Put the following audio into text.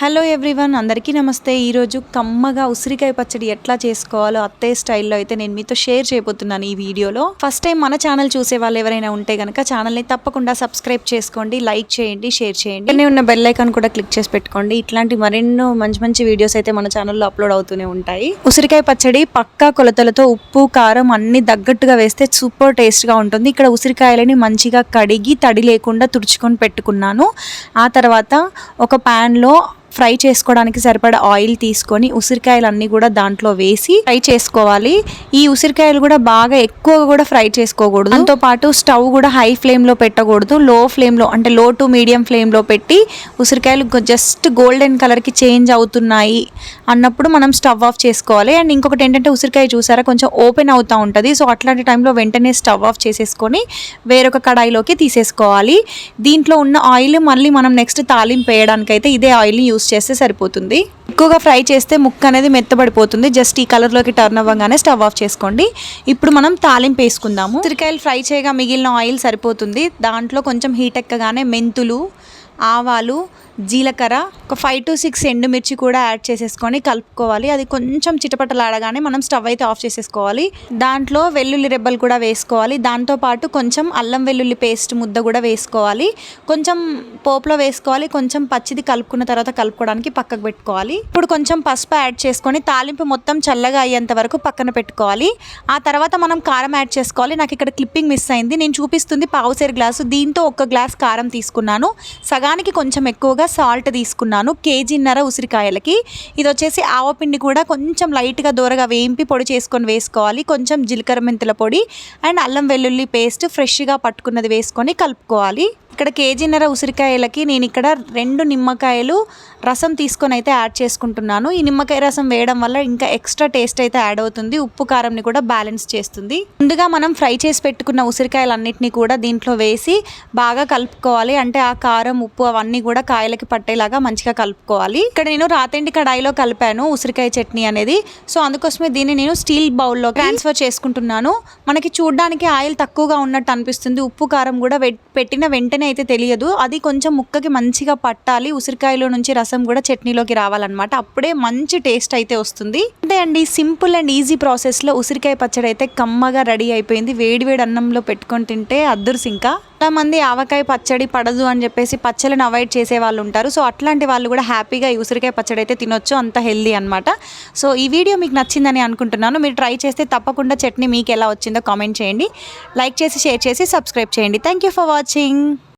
Hello everyone అందరికీ నమస్తే. ఈరోజు కమ్మగా ఉసిరికాయ పచ్చడి ఎట్లా చేసుకోవాలో అత్తయ్య స్టైల్లో అయితే నేను మీతో షేర్ చేయబోతున్నాను ఈ వీడియోలో. ఫస్ట్ టైం మన ఛానల్ చూసే వాళ్ళు ఎవరైనా ఉంటే కనుక ఛానల్ని తప్పకుండా సబ్స్క్రైబ్ చేసుకోండి లైక్ చేయండి షేర్ చేయండి. నేను ఉన్న బెల్ ఐకాన్ కూడా క్లిక్ చేసి పెట్టుకోండి. ఇట్లాంటి మరెన్నో మంచి మంచి వీడియోస్ అయితే మన ఛానల్లో అప్లోడ్ అవుతూనే ఉంటాయి. ఉసిరికాయ పచ్చడి పక్కా కొలతలతో ఉప్పు కారం అన్ని తగ్గట్టుగా వేస్తే సూపర్ టేస్ట్గా ఉంటుంది. ఇక్కడ ఉసిరికాయలని మంచిగా కడిగి తడి లేకుండా తుడుచుకొని పెట్టుకున్నాను. ఆ తర్వాత ఒక ప్యాన్లో ఫ్రై చేసుకోవడానికి సరిపడా ఆయిల్ తీసుకొని ఉసిరికాయలన్నీ కూడా దాంట్లో వేసి ఫ్రై చేసుకోవాలి. ఈ ఉసిరికాయలు కూడా బాగా ఎక్కువగా కూడా ఫ్రై చేసుకోకూడదు. దాంతో పాటు స్టవ్ కూడా హై ఫ్లేమ్లో పెట్టకూడదు. లో ఫ్లేమ్లో అంటే లో టు మీడియం ఫ్లేమ్లో పెట్టి ఉసిరికాయలు జస్ట్ గోల్డెన్ కలర్కి చేంజ్ అవుతున్నాయి అన్నప్పుడు మనం స్టవ్ ఆఫ్ చేసుకోవాలి. అండ్ ఇంకొకటి ఏంటంటే ఉసిరికాయ చూసారా? కొంచెం ఓపెన్ అవుతూ ఉంటుంది. సో అట్లాంటి టైంలో వెంటనే స్టవ్ ఆఫ్ చేసేసుకొని వేరొక కడాయిలోకి తీసేసుకోవాలి. దీంట్లో ఉన్న ఆయిల్ మళ్ళీ మనం నెక్స్ట్ తాలింపు వేయడానికైతే అయితే ఇదే ఆయిల్ని యూస్ చేస్తే సరిపోతుంది. ఎక్కువగా ఫ్రై చేస్తే ముక్క అనేది మెత్తబడిపోతుంది. జస్ట్ ఈ కలర్లోకి టర్న్ అవ్వగానే స్టవ్ ఆఫ్ చేసుకోండి. ఇప్పుడు మనం తాలింపు వేసుకుందాము. ఉసిరికాయలు ఫ్రై చేయగా మిగిలిన ఆయిల్ సరిపోతుంది. దాంట్లో కొంచెం హీట్ ఎక్కగానే మెంతులు ఆవాలు జీలకర్ర ఒక ఫైవ్ టు సిక్స్ ఎండుమిర్చి కూడా యాడ్ చేసేసుకొని కలుపుకోవాలి. అది కొంచెం చిటపటలాడగానే మనం స్టవ్ అయితే ఆఫ్ చేసేసుకోవాలి. దాంట్లో వెల్లుల్లి రెబ్బలు కూడా వేసుకోవాలి. దాంతోపాటు కొంచెం అల్లం వెల్లుల్లి పేస్ట్ ముద్ద కూడా వేసుకోవాలి. కొంచెం పోపులో వేసుకోవాలి. కొంచెం పచ్చిది కలుపుకున్న తర్వాత కలుపుకోవడానికి పక్కకు పెట్టుకోవాలి. ఇప్పుడు కొంచెం పసుపు యాడ్ చేసుకొని తాలింపు మొత్తం చల్లగా అయ్యేంత వరకు పక్కన పెట్టుకోవాలి. ఆ తర్వాత మనం కారం యాడ్ చేసుకోవాలి. నాకు ఇక్కడ క్లిప్పింగ్ మిస్ అయింది. నేను చూపిస్తుంది పావుసేరు గ్లాసు. దీంతో ఒక గ్లాస్ కారం తీసుకున్నాను. సగానికి కొంచెం ఎక్కువగా సాల్ట్ తీసుకున్నాను కేజీన్నర ఉసిరికాయలకి. ఇది వచ్చేసి ఆవపిండి కూడా కొంచెం లైట్గా దూరగా వేయింపి పొడి చేసుకొని వేసుకోవాలి. కొంచెం జీలకర్ర మెంతుల పొడి అండ్ అల్లం వెల్లుల్లి పేస్ట్ ఫ్రెష్గా పట్టుకున్నది వేసుకొని కలుపుకోవాలి. ఇక్కడ కేజీన్నర ఉసిరికాయలకి నేను ఇక్కడ రెండు నిమ్మకాయలు రసం తీసుకొని అయితే యాడ్ చేసుకుంటున్నాను. ఈ నిమ్మకాయ రసం వేయడం వల్ల ఇంకా ఎక్స్ట్రా టేస్ట్ అయితే యాడ్ అవుతుంది. ఉప్పు కారంని కూడా బ్యాలెన్స్ చేస్తుంది. ముందుగా మనం ఫ్రై చేసి పెట్టుకున్న ఉసిరికాయలన్నిటిని కూడా దీంట్లో వేసి బాగా కలుపుకోవాలి. అంటే ఆ కారం ఉప్పు అవన్నీ కూడా కాయలకి పట్టేలాగా మంచిగా కలుపుకోవాలి. ఇక్కడ నేను రాతెండి కడాయిలో కలిపాను ఉసిరికాయ చట్నీ అనేది. సో అందుకోసమే దీన్ని నేను స్టీల్ బౌల్లో ట్రాన్స్ఫర్ చేసుకుంటున్నాను. మనకి చూడడానికి ఆయిల్ తక్కువగా ఉన్నట్టు అనిపిస్తుంది. ఉప్పు కారం కూడా పెట్టిన వెంటనే అయితే తెలియదు. అది కొంచెం ముక్కకి మంచిగా పట్టాలి. ఉసిరికాయలో నుంచి రసం కూడా చట్నీలోకి రావాలన్నమాట. అప్పుడే మంచి టేస్ట్ అయితే వస్తుంది. అంటే అండి సింపుల్ అండ్ ఈజీ ప్రాసెస్లో ఉసిరికాయ పచ్చడి అయితే కమ్మగా రెడీ అయిపోయింది. వేడివేడి అన్నంలో పెట్టుకొని తింటే అద్దుర్స్ ఇంకా. చాలా మంది ఆవకాయ పచ్చడి పడదు అని చెప్పేసి పచ్చళ్ళని అవాయిడ్ చేసే వాళ్ళు ఉంటారు. సో అట్లాంటి వాళ్ళు కూడా హ్యాపీగా ఈ ఉసిరికాయ పచ్చడి అయితే తినొచ్చు. అంత హెల్దీ అనమాట సో ఈ వీడియో మీకు నచ్చిందని అనుకుంటున్నాను. మీరు ట్రై చేస్తే తప్పకుండా చట్నీ మీకు ఎలా వచ్చిందో కామెంట్ చేయండి. లైక్ చేసి షేర్ చేసి సబ్స్క్రైబ్ చేయండి. Thank you for watching.